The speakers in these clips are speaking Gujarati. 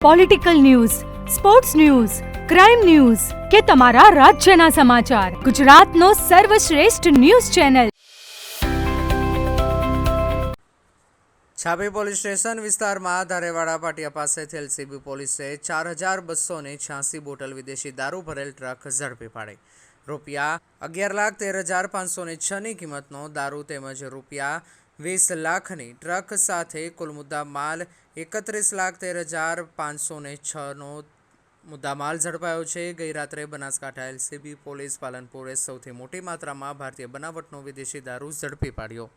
Political news sports news crime news કે તમારા રાજ્યના સમાચાર ગુજરાતનો સર્વશ્રેષ્ઠ news channel Chhapi police station વિસ્તારમાં ધારેવાડા પાટિયા પાસેથી એલસીબી પોલીસે ચાર હજાર બસો ને છ્યાસી બોટલ વિદેશી દારૂ ભરેલ ટ્રક ઝડપી પાડી. રૂપિયા અગિયાર લાખ તેર હજાર પાંચસો ને છની કિંમતનો દારૂ તેમજ રૂપિયા વીસ લાખની ટ્રક સાથે કુલ મુદ્દા માલ એકત્રીસ લાખ તેર હજાર પાંચસો ને છનો મુદ્દામાલ ઝડપાયો છે. ગઈ રાત્રે બનાસકાંઠા એલસીબી પોલીસ પાલનપુરે સૌથી મોટી માત્રામાં ભારતીય બનાવટનો વિદેશી દારૂ ઝડપી પાડ્યો.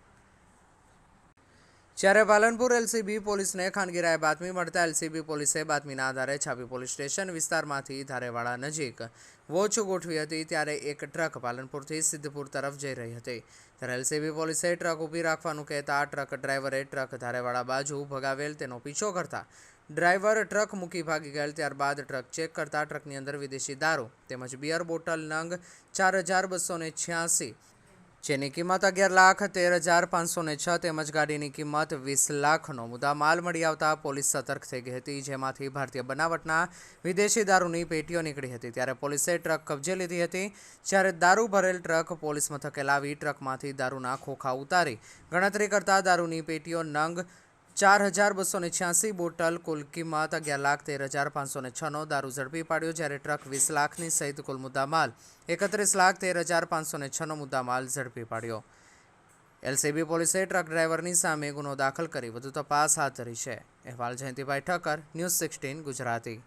જ્યારે પાલનપુર એલસીબી પોલીસને ખાનગી રાય બાતમી મળતા એલસીબી પોલીસે બાતમીના આધારે છાપી પોલીસ સ્ટેશન વિસ્તારમાંથી ધારેવાડા નજીક વોચ ગોઠવી હતી ત્યારે એક ટ્રક પાલનપુરથી સિદ્ધપુર તરફ જઈ રહી હતી. ત્યારે એલસીબી પોલીસે ટ્રક ઊભી રાખવાનું કહેતા ટ્રક ડ્રાઈવરે ટ્રક ધારેવાડા બાજુ ભગાવેલ તેનો પીછો કરતા ડ્રાઈવર ટ્રક મૂકી ભાગી ગયેલ ત્યારબાદ ટ્રક ચેક કરતા ટ્રકની અંદર વિદેશી દારૂ તેમજ બિયર બોટલ નંગ ચાર હજાર બસો ને છ્યાસી જેની કિંમત અગિયાર લાખ તેર હજાર પાંચસો ને છ તેમજ ગાડીની કિંમત વીસ લાખનો મુદ્દા માલ મળી આવતા પોલીસ સતર્ક થઈ ગઈ હતી, જેમાંથી ભારતીય બનાવટના વિદેશી દારૂની પેટીઓ નીકળી હતી. ત્યારે પોલીસે ટ્રક કબજે લીધી હતી, જ્યારે દારૂ ભરેલ ટ્રક પોલીસ મથકે લાવી ટ્રકમાંથી દારૂના ખોખા ઉતારી ગણતરી કરતા દારૂની પેટીઓ નંગ ચાર હજાર બસો ને છ્યાસી બોટલ કુલ કિંમત અગિયાર લાખ તેર હજાર પાંચસો ને છનો દારૂ ઝડપી પાડ્યો જ્યારે ટ્રક વીસ લાખની સહિત કુલ મુદ્દા માલ એકત્રીસ લાખ તેર હજાર પાંચસો ને છનો મુદ્દા માલ ઝડપી પાડ્યો. એલસીબી પોલીસે ટ્રક ડ્રાઈવરની સામે ગુનો દાખલ કરી વધુ તપાસ હાથ ધરી છે. અહેવાલ જયંતિભાઈ ઠક્કર, ન્યૂઝ સિક્સટીન ગુજરાતી.